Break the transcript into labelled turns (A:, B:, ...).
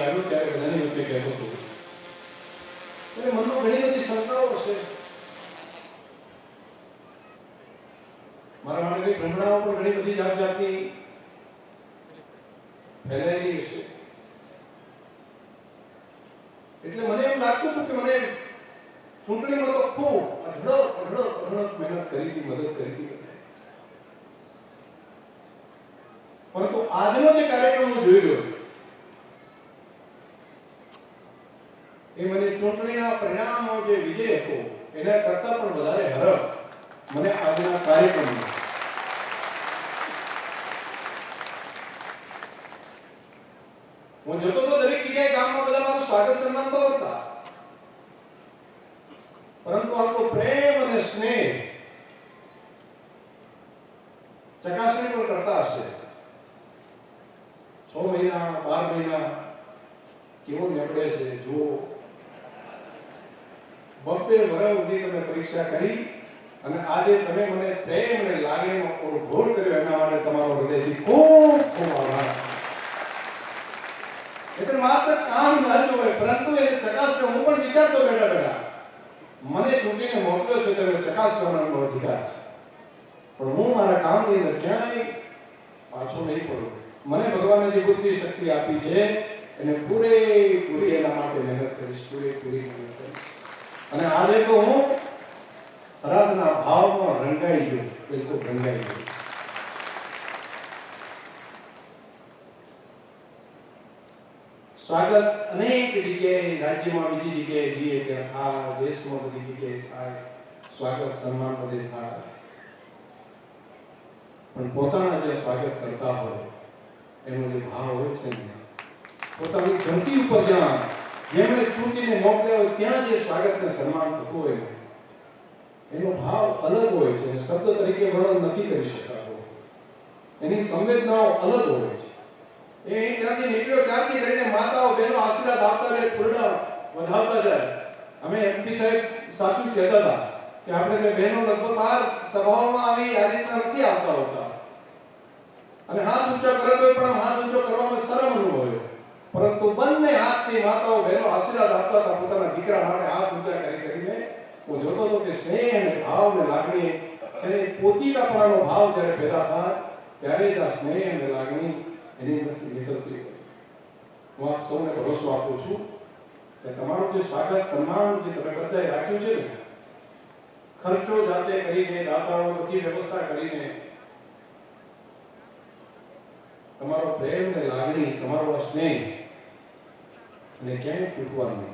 A: આવ્યો ત્યારે બધાની વચ્ચે કહેતો ઘણી બધી શંકાઓ છે મારા માટે ભ્રમણાઓ પણ ઘણી બધી જાત જાતની ફેલાયેલી હશે. એટલે મને એમ લાગતું હતું કે મને ચૂંટણીમાં તો ખૂબ અઢળક અઢળક અઢળક મહેનત કરી હતી, મદદ કરી હતી બધાએ. પરંતુ આજનો જે કાર્યક્રમ હું જોઈ રહ્યો એ મને ચૂંટણીના પરિણામો જે વિજય હતો એના કરતા પણ વધારે હરખ મને આજના કાર્યક્રમ હું જતો તો દરેક જગ્યાએ ગામમાં બધા મારું સ્વાગત સન્માન તો હતા પરંતુ આપણો પ્રેમ અને સ્નેહ ચકાસણી પણ કરતા હશે છ મહિના કેવો નીકળે છે જો બબ્બે વર્ષ સુધી તમે પરીક્ષા કરી અને આજે તમે મને પ્રેમ અને લાગણીનો અનુભવ કર્યો એના માટે તમારો હૃદયથી ખૂબ ખૂબ આભાર. એટલે માત્ર કામ ન હોય, પરંતુ એ ચકાસણી હું પણ વિચારતો બેઠા બેઠા, મને ચૂંટીને મોકલ્યો છે તમે ચકાસવાનો અધિકાર છે. પણ હું મારા કામની અંદર ક્યાંય પાછો નહીં પડું. મને ભગવાને જે બુદ્ધિ શક્તિ આપી છે, એને પૂરેપૂરી એના માટે મહેનત કરીશ, પૂરેપૂરી મહેનત કરીશ. અને આજે તો હું થરાદના ભાવમાં રંગાઈ ગયો બિલકુલ રંગાઈ ગયો. સ્વાગત અનેક જગ્યાએ, રાજ્યમાં બીજી જગ્યાએ જઈએ ત્યાં થાય, દેશમાં બધી જગ્યાએ થાય, સ્વાગત, સન્માન બધે થાય. પણ પોતાના જે સ્વાગત કરતા હોય એનો જે ભાવ હોય છે ને. પોતાની ધરતી ઉપર જ્યાં જેમણે ચૂંટીને મોકલ્યા હોય ત્યાં જે સ્વાગતને સન્માન થતું હોય એનો ભાવ અલગ હોય છે શબ્દ તરીકે વર્ણન નથી કરી શકાતો. એની સંવેદનાઓ અલગ હોય છે. એ ત્યાંથી નીકળ્યો, ત્યાંથી લઈને માતાઓ, બહેનો આશીર્વાદ આપતા રહે પૂર્ણ વધાવતા જાય. અમે એમપી સાહેબ સાચું કહેતા હતા કે આપણે બહેનો લગભગ બાર સભાઓમાં આવી આ રીતના નથી આવતા હોતા. અને હાથ ઊંચો કરે પણ હાથ ઊંચો કરવામાં શરમ અનુભવે પરંતુ બંને હાથથી માતાઓ બહેનો આશીર્વાદ આપતા હતા પોતાના દીકરા માટે હાથ ઊંચા કરી કરીને હું જોતો હતો કે સ્નેહ અને ભાવ ને લાગણી જ્યારે પોતીકાપણાનો ભાવ જ્યારે પેદા થાય, ત્યારે આ સ્નેહ અને લાગણી એની અંદરથી નીકળતી હું આપ સૌને ભરોસો આપું છું કે તમારું જે સ્વાગત સન્માન જે તમે બધાએ રાખ્યું છે ને, ખર્ચો જાતે કરીને, દાતાઓ બધી વ્યવસ્થા કરીને તમારો પ્રેમ ને લાગણી તમારો સ્નેહ અને ક્યાંય તૂટવા નહીં.